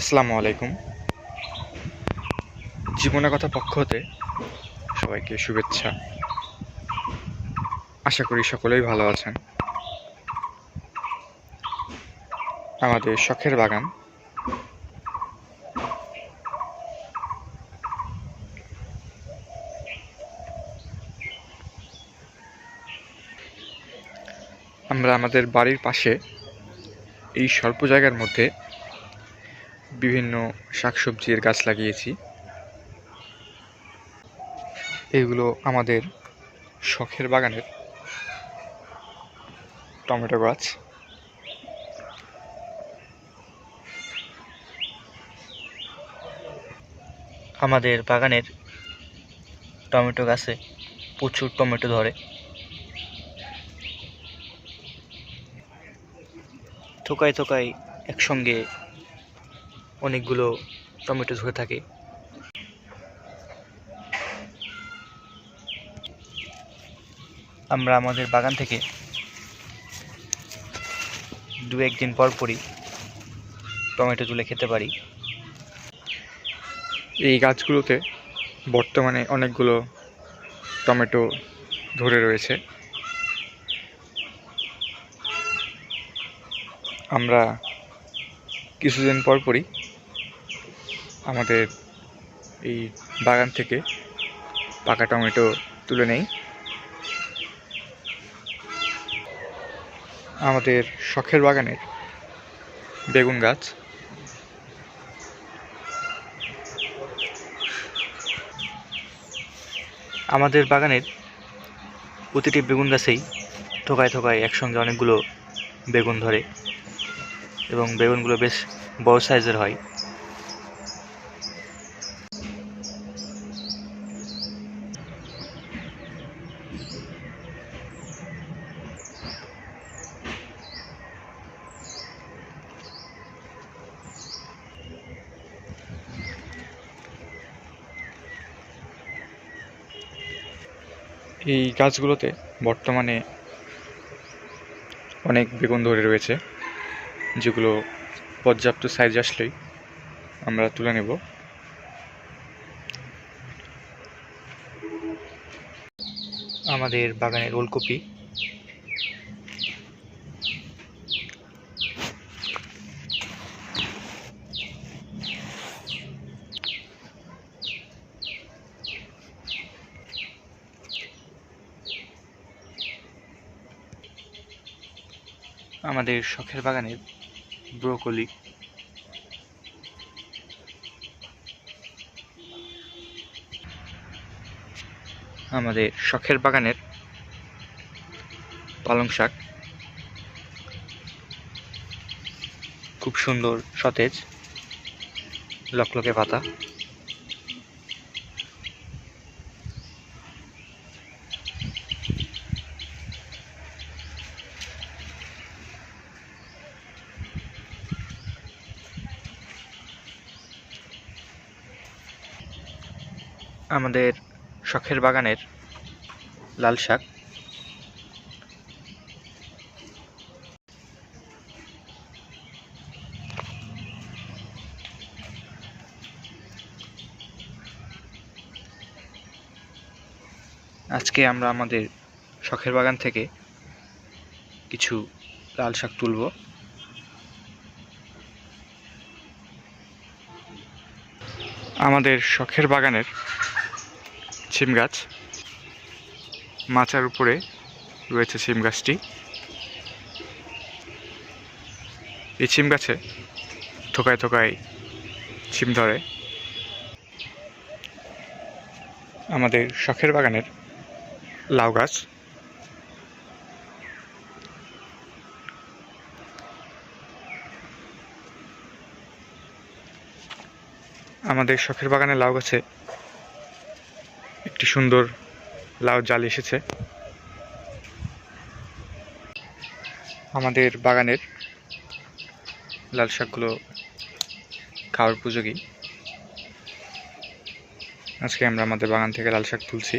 আসসালামু আলাইকুম। জীবনের কথা পক্ষ হতে সবাইকে শুভেচ্ছা। আশা করি সকলেই ভালো আছেন। আমাদের শখের বাগান। আমরা আমাদের বাড়ির পাশে এই স্বল্প জায়গার মধ্যে বিভিন্ন শাকসবজির গাছ লাগিয়েছি। এগুলো আমাদের শখের বাগানের টমেটো গাছ। আমাদের বাগানের টমেটো গাছে প্রচুর টমেটো ধরে। থোকায় থোকায় একসঙ্গে অনেকগুলো টমেটো ধরে থাকে। আমরা আমাদের বাগান থেকে দু একদিন পর পরই টমেটো তুলে খেতে পারি। এই গাছগুলোতে বর্তমানে অনেকগুলো টমেটো ধরে রয়েছে। আমরা কিছুদিন পর পরই আমাদের এই বাগান থেকে পাকা টমেটো তুলে নেই। আমাদের শখের বাগানের বেগুন গাছ। আমাদের বাগানের প্রতিটি বেগুন গাছেই থোকায় থোকায় একসঙ্গে অনেকগুলো বেগুন ধরে এবং বেগুনগুলো বেশ বড় সাইজের হয়। এই গাছগুলোতে বর্তমানে অনেক বেগুন ধরে রয়েছে, যেগুলো পর্যাপ্ত সাইজ আসলেই আমরা তুলে নেব। আমাদের বাগানের ওলকপি আমাদের শখের বাগানের ব্রোকলি। আমাদের শখের বাগানের পালং শাক। খুব সুন্দর সতেজ লকলকে পাতা। আমাদের শখের বাগানের লাল শাক। আজকে আমরা আমাদের শখের বাগান থেকে কিছু লাল শাক তুলব। আমাদের শখের বাগানের সিম গাছ। মাচার উপরে রয়েছে সিম গাছটি। এই সিম গাছে থোকায় থোকায় সিম ধরে। আমাদের শখের বাগানের লাউ গাছ। আমাদের শখের বাগানে লাউ গাছে একটি সুন্দর লাউ জাল এসেছে। আমাদের বাগানের লাল শাকগুলো খাওয়ার উপযোগী। আজকে আমরা আমাদের বাগান থেকে লাল শাক তুলছি।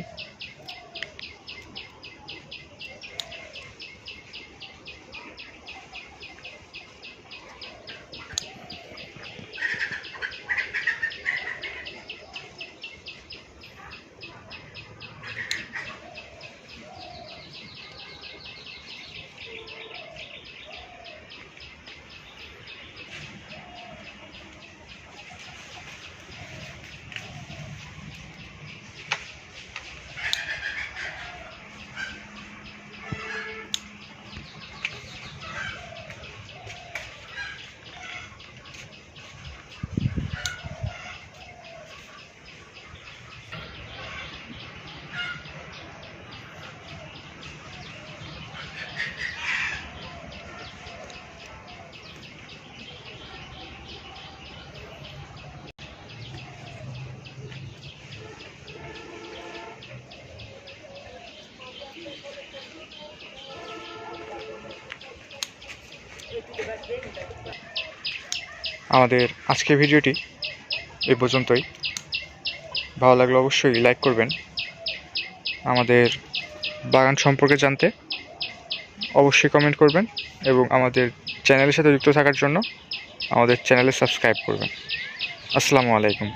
আমাদের আজকের ভিডিওটি এ পর্যন্তই। ভালো লাগলে অবশ্যই লাইক করবেন। আমাদের বাগান সম্পর্কে জানতে অবশ্যই কমেন্ট করবেন এবং আমাদের চ্যানেলের সাথে যুক্ত থাকার জন্য আমাদের চ্যানেলে সাবস্ক্রাইব করবেন। আসসালামু আলাইকুম।